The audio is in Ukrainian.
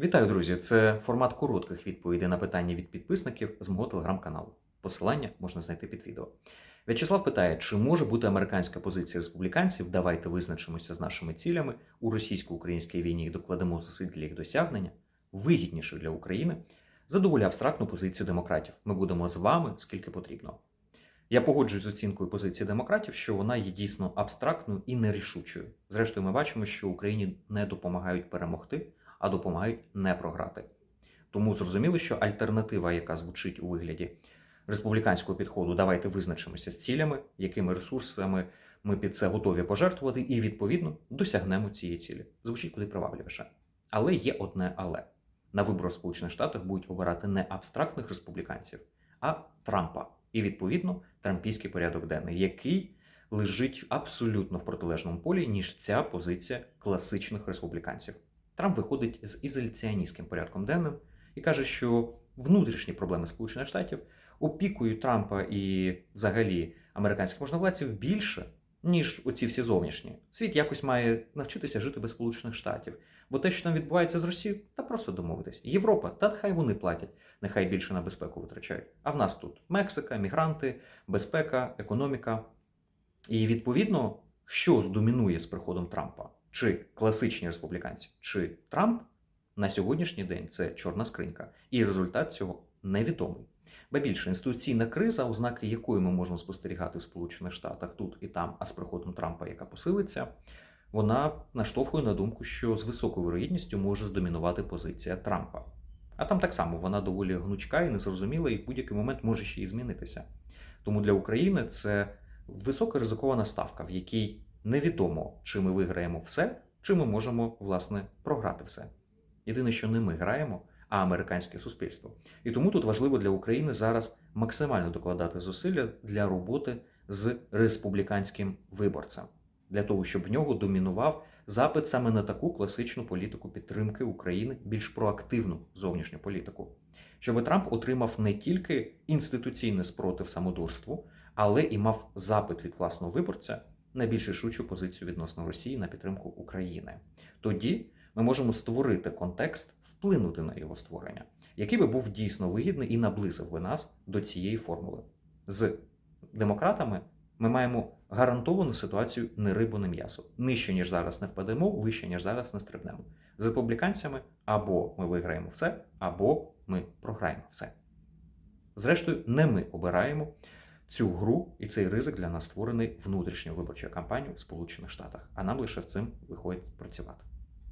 Вітаю, друзі! Це формат коротких відповідей на питання від підписників з мого телеграм-каналу. Посилання можна знайти під відео. В'ячеслав питає, чи може бути американська позиція республіканців? Давайте визначимося з нашими цілями у російсько-українській війні і докладемо зусиль для їх досягнення, вигідніше для України, за доволі абстрактну позицію демократів. Ми будемо з вами скільки потрібно. Я погоджуюсь з оцінкою позиції демократів, що вона є дійсно абстрактною і нерішучою. Зрештою, ми бачимо, що Україні не допомагають перемогти, а допомагають не програти. Тому зрозуміло, що альтернатива, яка звучить у вигляді республіканського підходу, давайте визначимося з цілями, якими ресурсами ми під це готові пожертвувати, і відповідно досягнемо цієї цілі. Звучить куди привабливіше. Але є одне але на виборах Сполучених Штатах будуть обирати не абстрактних республіканців, а Трампа. І відповідно трампійський порядок денний, який лежить абсолютно в протилежному полі, ніж ця позиція класичних республіканців. Трамп виходить з ізоляціоністським порядком денним і каже, що внутрішні проблеми Сполучених Штатів опікують Трампа і взагалі американських можновладців більше, ніж оці всі зовнішні. Світ якось має навчитися жити без Сполучених Штатів. Бо те, що там відбувається з Росією, та просто домовитись. Європа, та хай вони платять, нехай більше на безпеку витрачають. А в нас тут Мексика, мігранти, безпека, економіка. І відповідно, що здомінує з приходом Трампа? Чи класичні республіканці, чи Трамп на сьогоднішній день це чорна скринька, і результат цього невідомий. Ба більше інституційна криза, ознаки якої ми можемо спостерігати в Сполучених Штатах тут і там, а з приходом Трампа, яка посилиться, вона наштовхує на думку, що з високою вирогідністю може здомінувати позиція Трампа. А там так само вона доволі гнучка і незрозуміла, і в будь-який момент може ще і змінитися. Тому для України це висока ризикована ставка, в якій невідомо, чи ми виграємо все, чи ми можемо власне програти все. Єдине, що не ми граємо, а американське суспільство. І тому тут важливо для України зараз максимально докладати зусилля для роботи з республіканським виборцем, для того, щоб в нього домінував запит саме на таку класичну політику підтримки України, більш проактивну зовнішню політику, щоб Трамп отримав не тільки інституційний спротив самодурству, але і мав запит від власного виборця на більш рішучу позицію відносно Росії на підтримку України. Тоді ми можемо створити контекст, вплинути на його створення, який би був дійсно вигідний і наблизив би нас до цієї формули. З демократами ми маємо гарантовану ситуацію не рибу, не м'ясо. Нижче, ніж зараз не впадемо, вище, ніж зараз не стрибнемо. З республіканцями або ми виграємо все, або ми програємо все. Зрештою, не ми обираємо цю гру і цей ризик для нас створений внутрішньою виборчою кампанією в Сполучених Штатах. А нам лише з цим виходить працювати.